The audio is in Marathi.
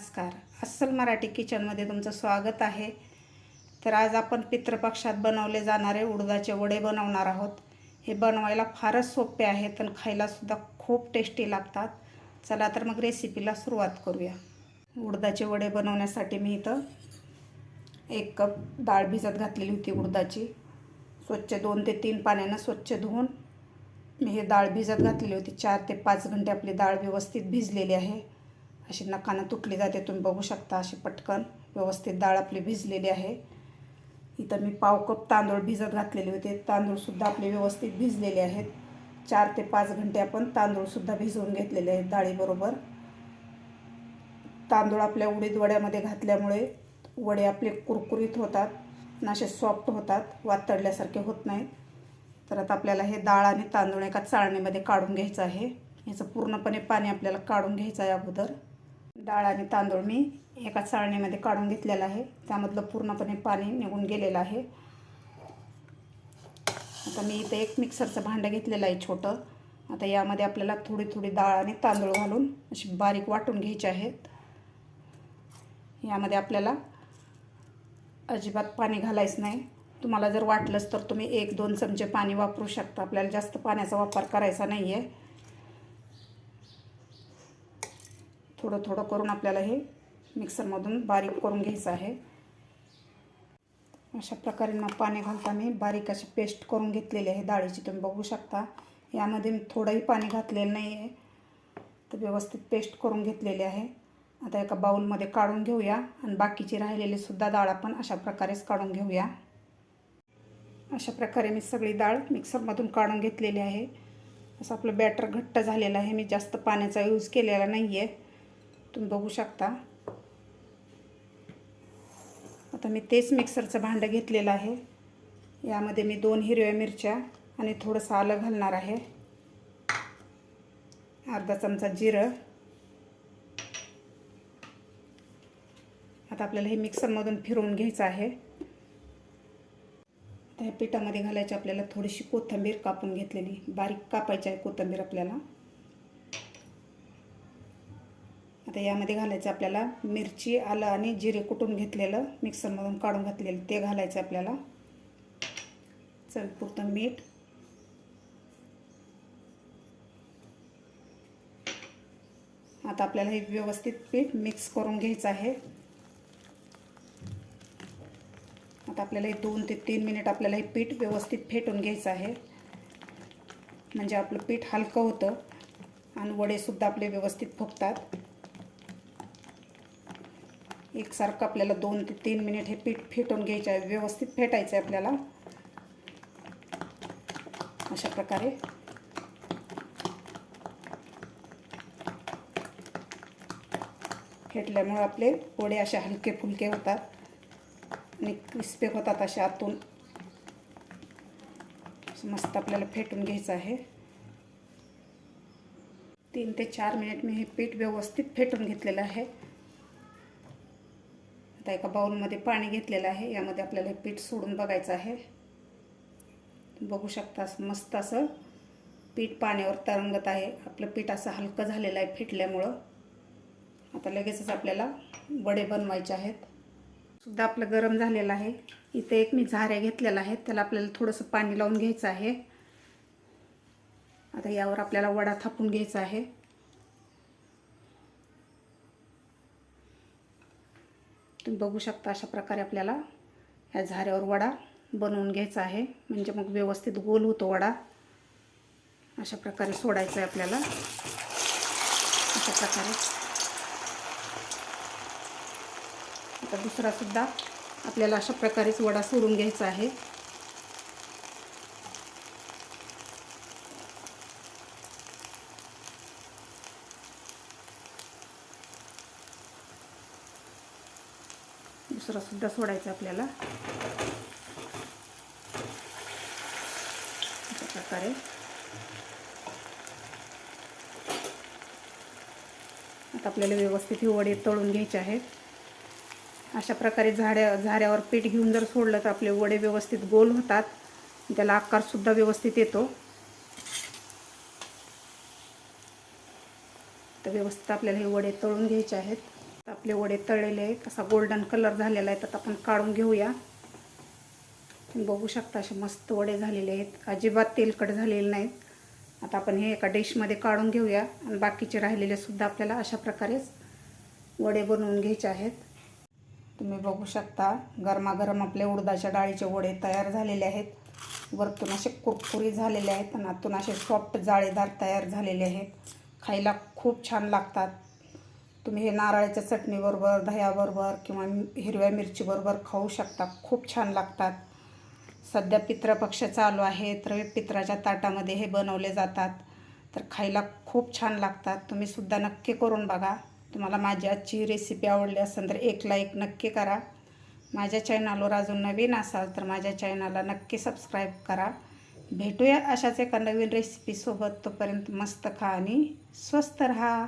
नमस्कार. अस्सल मराठी किचनमध्ये तुमचं स्वागत आहे. तर आज आपण पितृपक्षात बनवले जाणारे उडदाचे वडे बनवणार आहोत. हे बनवायला फारच सोपे आहेत आणि खायलासुद्धा खूप टेस्टी लागतात. चला तर मग रेसिपीला सुरुवात करूया. उडदाचे वडे बनवण्यासाठी मी इथं एक कप डाळ भिजत घातलेली होती उडदाची. स्वच्छ दोन ते तीन पाण्यानं स्वच्छ धुवून मी हे डाळ भिजत घातलेली होती. चार ते पाच घंटे आपली डाळ व्यवस्थित भिजलेली आहे. अशी नकानं तुटली जाते तुम्ही बघू शकता अशी पटकन व्यवस्थित डाळ आपली भिजलेली आहे. इथं मी पाव कप तांदूळ भिजत घातलेले होते. तांदूळसुद्धा आपले व्यवस्थित भिजलेले आहेत. चार ते पाच घंटे आपण तांदूळसुद्धा भिजवून घेतलेले आहेत डाळीबरोबर. तांदूळ आपल्या उडीद वड्यामध्ये घातल्यामुळे वडे आपले कुरकुरीत होतात आणि असे सॉफ्ट होतात वातडल्यासारखे होत नाहीत. तर आता आपल्याला हे डाळ आणि तांदूळ एका चाळणीमध्ये काढून घ्यायचं आहे. याचं पूर्णपणे पाणी आपल्याला काढून घ्यायचं आहे अगोदर. डाळ आणि तांदूळ मी एका चाळणीमध्ये काढून घेतलेला आहे. त्यामधलं पूर्णपणे पाणी निघून गेलेलं आहे. आता मी इथं एक मिक्सरचं भांडं घेतलेलं आहे छोटं. आता यामध्ये आपल्याला थोडी थोडी डाळ आणि तांदूळ घालून अशी बारीक वाटून घ्यायचे आहेत. यामध्ये आपल्याला अजिबात पाणी घालायचं नाही. तुम्हाला जर वाटलंच तर तुम्ही एक दोन चमचे पाणी वापरू शकता. आपल्याला जास्त पाण्याचा वापर करायचा नाही आहे थोडं थोडं करून आपल्याला हे मिक्सरमधून बारीक करून घ्यायचं आहे. अशा प्रकारे मग पाणी घालता मी. बारीक अशी पेस्ट करून घेतलेली आहे डाळीची. तुम्ही बघू शकता. यामध्ये मी थोडंही पाणी घातलेलं नाही आहे. तर व्यवस्थित पेस्ट करून घेतलेली आहे. आता एका बाऊलमध्ये काढून घेऊया. आणि बाकीची राहिलेली सुद्धा डाळ आपण अशा प्रकारेच काढून घेऊया. अशा प्रकारे मी सगळी डाळ मिक्सरमधून काढून घेतलेली आहे. असं आपलं बॅटर घट्ट झालेलं आहे. मी जास्त पाण्याचा यूज केलेला नाही आहे तुम्ही बघू शकता. आता मी तेच मिक्सरचं भांडं घेतलेलं आहे. यामध्ये मी दोन हिरव्या मिरच्या आणि थोडंसं आलं घालणार आहे. अर्धा चमचा जिरं. आता आपल्याला हे मिक्सरमधून फिरवून घ्यायचं आहे. त्या ह्या पिठामध्ये घालायची आपल्याला थोडीशी कोथिंबीर कापून घेतलेली. बारीक कापायची आहे कोथिंबीर आपल्याला. आता यामध्ये घालायचं आपल्याला मिरची आलं आणि जिरे कुटून घेतलेलं मिक्सरमधून काढून घातलेलं ते घालायचं आपल्याला. चवीपुरतं मीठ. आता आपल्याला हे व्यवस्थित पीठ मिक्स करून घ्यायचं आहे. आता आपल्याला हे दोन ते तीन मिनिट आपल्याला हे पीठ व्यवस्थित फेटून घ्यायचं आहे. म्हणजे आपलं पीठ हलकं होतं आणि वडेसुद्धा आपले व्यवस्थित फुगतात. एकसारखं आपल्याला दोन ते तीन मिनिट हे पीठ फेटून घ्यायचं आहे व्यवस्थित फेटायचं आहे आपल्याला. अशा प्रकारे. फेटल्यामुळे आपले पोळे असे हलके फुलके होतात आणि क्रिस्पी होतात असे आतून. मस्त आपल्याला फेटून घ्यायचं आहे. तीन ते चार मिनिट मी हे पीठ व्यवस्थित फेटून घेतलेलं आहे. आता एका बाउलमध्ये पाणी घेतलेलं आहे. यामध्ये आपल्याला हे पीठ सोडून बघायचं आहे. बघू शकता मस्त असं पीठ पाण्यावर तरंगत आहे. आपलं पीठ असं हलकं झालेलं आहे फिटल्यामुळं. आता लगेचच आपल्याला वडे बनवायचे आहेत. सुद्धा आपलं गरम झालेलं आहे. इथे एक मी झाऱ्या घेतलेल्या आहे त्याला आपल्याला थोडंसं पाणी लावून घ्यायचं आहे. आता यावर आपल्याला वडा थापून घ्यायचा आहे. तुम्ही बघू शकता अशा प्रकारे आपल्याला ह्या झाऱ्यावर वडा बनवून घ्यायचा आहे. म्हणजे मग व्यवस्थित गोल होतो वडा. अशा प्रकारे सोडायचं आहे आपल्याला. अशा प्रकारे. आता दुसरासुद्धा आपल्याला अशा प्रकारेच वडा सोडून घ्यायचा आहे. दुसरासुद्धा सोडायचा आपल्याला. अशा प्रकारे. आता आपल्याला व्यवस्थित हे वडे तळून घ्यायचे आहेत. अशा प्रकारे झाड्या झाऱ्यावर पीठ घेऊन जर सोडलं तर आपले वडे व्यवस्थित गोल होतात. त्याला आकारसुद्धा व्यवस्थित येतो. तर व्यवस्थित आपल्याला हे वडे तळून घ्यायचे आहेत. आपले वडे तळलेले आहेत. असा गोल्डन कलर झालेला आहे. तर आपण काढून घेऊया. बघू शकता असे मस्त वडे झालेले आहेत. अजिबात तेलकट झालेले नाहीत. आता आपण हे एका डिशमध्ये काढून घेऊया. आणि बाकीचे राहिलेले सुद्धा आपल्याला अशा प्रकारेच वडे बनवून घ्यायचे आहेत. तुम्ही बघू शकता गरमागरम आपले उडदाच्या डाळीचे वडे तयार झालेले आहेत. वरतून असे कुरकुरी झालेले आहेत. आणि आतून असे सॉफ्ट जाळेदार तयार झालेले आहेत. खायला खूप छान लागतात. तुम्ही हे नारळाच्या चटणीबरोबर दह्याबरोबर किंवा हिरव्या मिरचीबरोबर खाऊ शकता. खूप छान लागतात. सध्या पितृपक्ष चालू आहे तर पित्राच्या ताटामध्ये हे बनवले जातात. तर खायला खूप छान लागतात. तुम्ही सुद्धा नक्की करून बघा. तुम्हाला माझी आजची रेसिपी आवडली असेल तर एक लाईक नक्की करा. माझ्या चॅनलवर अजून नवीन असाल तर माझ्या चॅनलला नक्की सबस्क्राईब करा. भेटूया अशाच एका नवीन रेसिपीसोबत तोपर्यंत मस्त खा आणि स्वस्त राहा.